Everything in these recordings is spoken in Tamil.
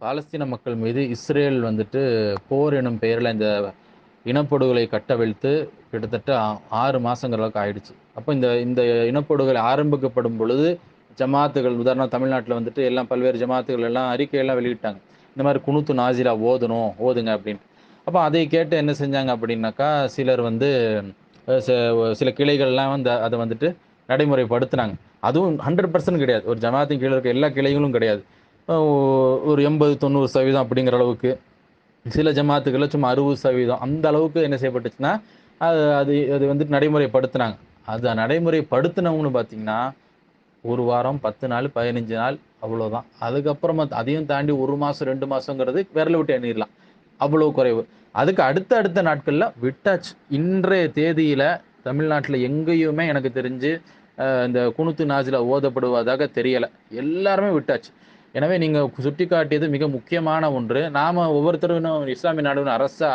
பாலஸ்தீன மக்கள் மீது இஸ்ரேல் வந்துட்டு போர் எனும் பெயரில் இந்த இனப்படுகொலை கட்டவிழ்த்து கிட்டத்தட்ட ஆ- ஆறு மாதங்கள் அளவுக்கு ஆயிடுச்சு. அப்போ இந்த இந்த இனப்படுகொலை ஆரம்பிக்கப்படும் பொழுது ஜமாத்துகள் உதாரணம் தமிழ்நாட்டில் வந்துட்டு எல்லாம் பல்வேறு ஜமாத்துகள் எல்லாம் அறிக்கையெல்லாம் வெளியிட்டாங்க. இந்த மாதிரி குணுத்து நாசிலா ஓதணும் ஓதுங்க அப்படின்னு. அப்போ அதை கேட்டு என்ன செஞ்சாங்க அப்படின்னாக்கா சிலர் வந்து ச- சில கிளைகள்லாம் வந்து அதை வந்துட்டு நடைமுறைப்படுத்தினாங்க. அதுவும் ஹண்ட்ரட் பர்சன்ட் கிடையாது. ஒரு ஜமாத்தின் கீழே இருக்க எல்லா கிளைகளும் கிடையாது. ஒரு எண்பது தொண்ணூறு சதவீதம் அப்படிங்கிற அளவுக்கு. சில ஜமாத்துகளில் சும்மா அறுபது சதவீதம். அந்த அளவுக்கு என்ன செய்யப்பட்டுச்சுன்னா அது அது அது வந்துட்டு நடைமுறைப்படுத்தினாங்க. அதை நடைமுறைப்படுத்தினவங்கன்னு பார்த்தீங்கன்னா ஒரு வாரம் பத்து நாள் பதினஞ்சு நாள் அவ்வளோதான் அதுக்கப்புறமா அதையும் தாண்டி ஒரு மாதம் ரெண்டு மாதங்கிறது விரல விட்டு எண்ணிடலாம். அவ்வளோ குறைவு. அதுக்கு அடுத்த அடுத்த நாட்களில் விட்டாச்சு. இன்றைய தேதியில் தமிழ்நாட்டில் எங்கேயுமே எனக்கு தெரிஞ்சு இந்த குணுத்து நாஜில் ஓதப்படுவதாக தெரியலை. எல்லாருமே விட்டாச்சு. எனவே நீங்கள் சுட்டி காட்டியது மிக முக்கியமான ஒன்று. நாம் ஒவ்வொருத்தரும் இஸ்லாமிய நாடுகளின் அரசா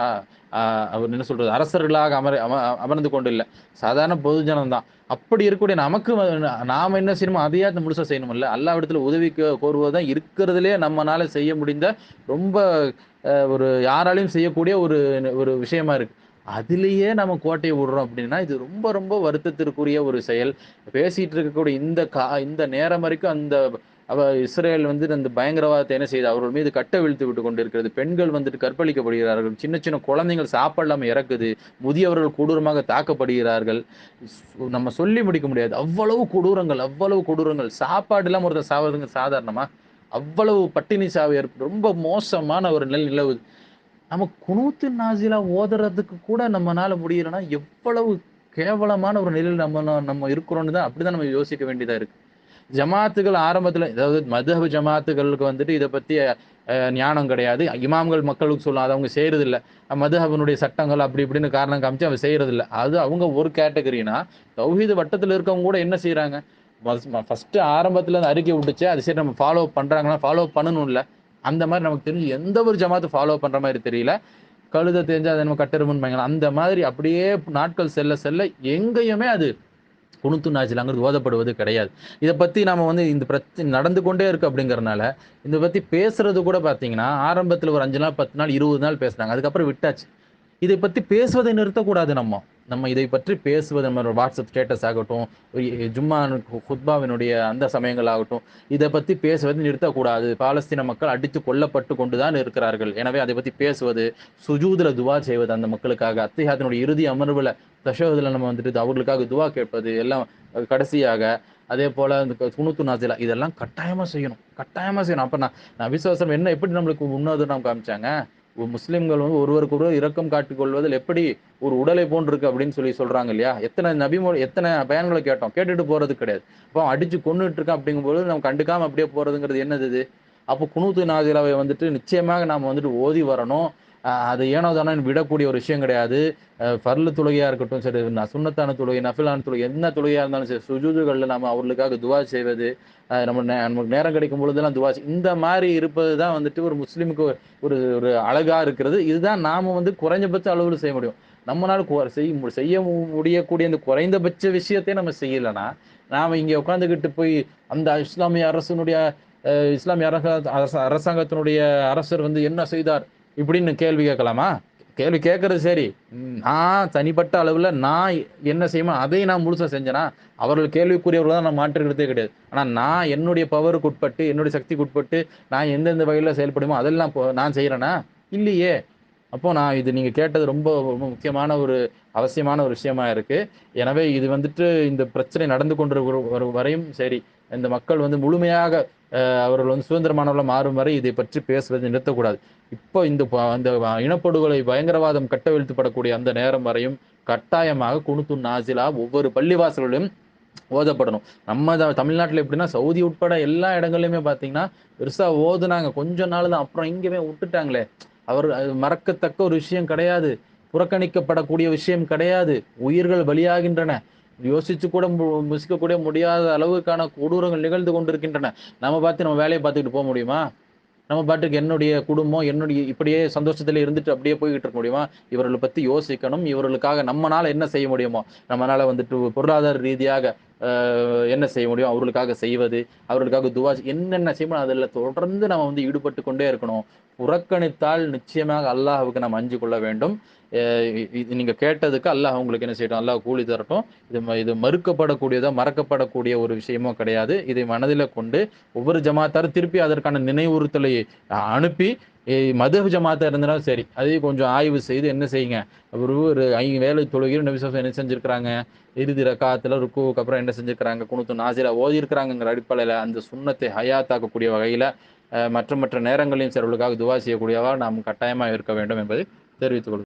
அவர் என்ன சொல்றது அரசர்களாக அமர் அம அமர்ந்து கொண்டு இல்லை. சாதாரண பொதுஜனம் தான் அப்படி இருக்கக்கூடிய நமக்கு நாம் நாம என்ன செய்யணுமோ அதையா முழுசா அல்லா இடத்துல உதவி கோருவதுதான் இருக்கிறதுலே நம்மனால செய்ய முடிந்த ரொம்ப ஒரு யாராலையும் செய்யக்கூடிய ஒரு ஒரு விஷயமா இருக்கு. அதுலேயே நம்ம கோட்டையை விடுறோம் அப்படின்னா இது ரொம்ப ரொம்ப வருத்தத்திற்குரிய ஒரு செயல். பேசிட்டு இருக்கக்கூடிய இந்த கா இந்த நேரம் வரைக்கும் அந்த அவ இஸ்ரேல் வந்து அந்த பயங்கரவாதத்தை என்ன செய்யுது அவர்கள் மீது கட்ட வீழ்த்து விட்டு கொண்டிருக்கிறது. பெண்கள் வந்துட்டு கற்பழிக்கப்படுகிறார்கள். சின்ன சின்ன குழந்தைகள் சாப்பிடாம இறக்குது. முதியவர்கள் கொடூரமாக தாக்கப்படுகிறார்கள். நம்ம சொல்லி முடிக்க முடியாது. அவ்வளவு கொடூரங்கள் அவ்வளவு கொடூரங்கள். சாப்பாடு இல்லாமல் ஒருத்தர் சாவதுங்க சாதாரணமா? அவ்வளவு பட்டினி சாவு ஏற்ப ரொம்ப மோசமான ஒரு நிலை நிலவுது. நம்ம குனூத்து நாசிலா ஓதுறதுக்கு கூட நம்மளால முடியலன்னா எவ்வளவு கேவலமான ஒரு நிலையில் நம்ம நம்ம இருக்கிறோன்னு தான் அப்படிதான் நம்ம யோசிக்க வேண்டியதா இருக்கு. ஜமாத்துகள் ஆரம்பத்தில் அதாவது மதுஹப் ஜமாத்துகளுக்கு வந்துட்டு இதை பற்றி ஞானம் கிடையாது. இமாம்கள் மக்களுக்கு சொல்லும் அது அவங்க செய்கிறதில்ல மதுஹபனுடைய சட்டங்கள் அப்படி இப்படின்னு காரணம் காமிச்சு அவங்க செய்கிறதில்ல அது அவங்க ஒரு கேட்டகரினா தௌஹீது வட்டத்தில் இருக்கவங்க கூட என்ன செய்கிறாங்க ஃபஸ்ட்டு ஆரம்பத்தில் அந்த அறிக்கை விட்டுச்சு அது சரி நம்ம ஃபாலோ பண்ணுறாங்கன்னா ஃபாலோ பண்ணணும் இல்லை அந்த மாதிரி நமக்கு தெரிஞ்சு எந்த ஒரு ஜமாத்து ஃபாலோ பண்ணுற மாதிரி தெரியல. கழுத தெரிஞ்சால் அதை நம்ம கட்டருமுன்னு அந்த மாதிரி அப்படியே நாட்கள் செல்ல செல்ல எங்கேயுமே அது குணுத்து நாச்சிலாங்கிறது ஓதப்படுவது கிடையாது. இதை பற்றி நாம வந்து இந்த பிரச்சனை நடந்து கொண்டே இருக்கு அப்படிங்கிறனால இதை பற்றி பேசுறது கூட பார்த்தீங்கன்னா ஆரம்பத்தில் ஒரு அஞ்சு நாள் பத்து நாள் இருபது நாள் பேசுனாங்க. அதுக்கப்புறம் விட்டாச்சு. இதை பற்றி பேசுவதை நிறுத்தக்கூடாது நம்ம. நம்ம இதை பற்றி பேசுவது நம்ம வாட்ஸ்அப் ஸ்டேட்டஸ் ஆகட்டும் ஜும்மா ஹுத்பாவினுடைய அந்த சமயங்கள் ஆகட்டும் இதை பற்றி பேசுவது நிறுத்தக்கூடாது. பாலஸ்தீன மக்கள் அடித்து கொல்லப்பட்டு கொண்டுதான் இருக்கிறார்கள். எனவே அதை பற்றி பேசுவது சுஜூதில் துவா செய்வது அந்த மக்களுக்காக. அத்தியாத்தினுடைய இறுதி அமர்வில் தஷவதுல நம்ம வந்துட்டு அவர்களுக்காக துவா கேட்பது எல்லாம் கடைசியாக அதே போல் இந்த துணுத்து நாசிலா இதெல்லாம் கட்டாயமாக செய்யணும். கட்டாயமாக செய்யணும். அப்போ நான் நான் விசுவாசம் என்ன எப்படி நம்மளுக்கு உன்னதம் காமிச்சாங்க? முஸ்லிம்கள் வந்து ஒருவருக்கு ஒருவர் இரக்கம் காட்டிக் கொள்வதில் எப்படி ஒரு உடலை போன்றிருக்கு அப்படின்னு சொல்லி சொல்றாங்க இல்லையா? எத்தனை நபிமொழி எத்தனை பயன்களை கேட்டோம். கேட்டுட்டு போறது கிடையாது. அப்போ அடிச்சு கொண்டுட்டு இருக்கான் அப்படிங்கும்போது நம்ம கண்டுக்காம அப்படியே போறதுங்கிறது என்னது இது? அப்போ குணூத்து நாதிலாவை வந்துட்டு நிச்சயமாக நாம வந்துட்டு ஓதி வரணும். அது ஏனோ தானோ விடக்கூடிய ஒரு விஷயம் கிடையாது. ஃபர்லு தொழுகையாக இருக்கட்டும் சரி ந- சுண்ணத்தான தொழுகை நஃபிலான தொழுகை என்ன தொழுகையாக இருந்தாலும் சரி சுஜூதுகளில் நம்ம அவர்களுக்காக துவா செய்வது நம்ம நே- நமக்கு நேரம் கிடைக்கும் பொழுதெல்லாம் துவா இந்த மாதிரி இருப்பது தான் வந்துட்டு ஒரு முஸ்லீமுக்கு ஒரு ஒரு அழகாக இருக்கிறது. இதுதான் நாம் வந்து குறைஞ்சபட்ச அளவில் செய்ய முடியும். நம்மளால் செய்ய செய்ய முடியக்கூடிய இந்த குறைந்தபட்ச விஷயத்தையே நம்ம செய்யலைன்னா நாம் இங்கே உட்காந்துக்கிட்டு போய் அந்த இஸ்லாமிய அரசனுடைய இஸ்லாமிய அரச- அரச- அரசாங்கத்தினுடைய அரசர் வந்து என்ன செய்தார்? இப்படின்னு கேள்வி கேட்கலாமா? கேள்வி கேட்கறது சரி. நான் தனிப்பட்ட அளவில் நான் என்ன செய்யணும் அதை நான் முழுசா செஞ்சேனா அவர்கள் கேள்விக்குரியவர்கள் தான் நான் மாற்றுக்கிறதே கிடையாது. ஆனால் நான் என்னுடைய பவருக்கு உட்பட்டு என்னுடைய சக்திக்கு உட்பட்டு நான் எந்தெந்த வகையில் செயல்படுமோ அதெல்லாம் நான் செய்கிறேனா இல்லையே. அப்போ நான் இது நீங்கள் கேட்டது ரொம்ப ரொம்ப முக்கியமான ஒரு அவசியமான ஒரு விஷயமா இருக்கு. எனவே இது வந்துட்டு இந்த பிரச்சனை நடந்து கொண்டு வரையும் சரி. இந்த மக்கள் வந்து முழுமையாக அவர்கள் வந்து சுதந்திரமானவர்களாக மாறும் வரை இதை பற்றி பேசுவதை நிறுத்தக்கூடாது. இப்போ இந்த அந்த இனப்படுகொலை பயங்கரவாதம் கட்டவிழ்த்துப்படக்கூடிய அந்த நேரம் வரையும் கட்டாயமாக குணுத்து நாசிலா ஒவ்வொரு பள்ளிவாசல்களிலும் ஓதப்படணும். நம்ம தமிழ்நாட்டில் எப்படின்னா சவுதி உட்பட எல்லா இடங்கள்லையுமே பார்த்தீங்கன்னா பெருசா ஓதுனாங்க. கொஞ்ச நாள் தான். அப்புறம் இங்கேயுமே விட்டுட்டாங்களே. அவர் அது மறக்கத்தக்க ஒரு விஷயம் கிடையாது. புறக்கணிக்கப்படக்கூடிய விஷயம் கிடையாது. உயிர்கள் பலியாகின்றன. யோசிச்சு கூட முசிக்கக்கூடிய முடியாத அளவுக்கான கொடூரங்கள் நிகழ்ந்து கொண்டிருக்கின்றன. நம்ம பார்த்து நம்ம வேலையை பார்த்துக்கிட்டு போக முடியுமா? நம்ம பாட்டுக்கு என்னுடைய குடும்பம் என்னுடைய இப்படியே சந்தோஷத்துல இருந்துட்டு அப்படியே போய்கிட்டு இருக்க முடியுமா? இவர்களை பத்தி யோசிக்கணும். இவர்களுக்காக நம்மனால என்ன செய்ய முடியுமோ? நம்மளால வந்துட்டு பொருளாதார ரீதியாக என்ன செய்ய முடியும்? அவர்களுக்காக செய்வது அவர்களுக்காக துவா என்னென்ன செய்யணும் அதில் தொடர்ந்து நம்ம வந்து ஈடுபட்டு கொண்டே இருக்கணும். புறக்கணித்தால் நிச்சயமாக அல்லாஹுக்கு நாம் அஞ்சு கொள்ள வேண்டும். இது நீங்கள் கேட்டதுக்கு அல்லாஹ் உங்களுக்கு என்ன செய்யட்டும்? அல்லாஹ் கூலி தரட்டும். இது ம- இது மறுக்கப்படக்கூடியதோ மறக்கப்படக்கூடிய ஒரு விஷயமோ கிடையாது. இதை மனதில் கொண்டு ஒவ்வொரு ஜமாத்தாரும் திருப்பி அதற்கான நினைவுறுத்தலை அனுப்பி மதுஹப் ஜமாத்தா இருந்தாலும் சரி அதையும் கொஞ்சம் ஆய்வு செய்து என்ன செய்யுங்க? ஒரு ஒரு ஐந்து வேலை தொழுகையில் நபிசாசம் என்ன செஞ்சுருக்கிறாங்க? இறுதி ரக்காத்தில் ருக்குவுக்கு அப்புறம் என்ன செஞ்சுருக்கிறாங்க? குணுத்து நாசில ஓதியிருக்கிறாங்கிற அடிப்படையில் அந்த சுண்ணத்தை ஹயாத்தாக்கக்கூடிய வகையில் மற்ற மற்ற நேரங்களையும் சிலர்களுக்காக துவா செய்யக்கூடியவா நாம் கட்டாயமாக இருக்க வேண்டும் என்பதை தெரிவித்துக் கொள்கிறேன்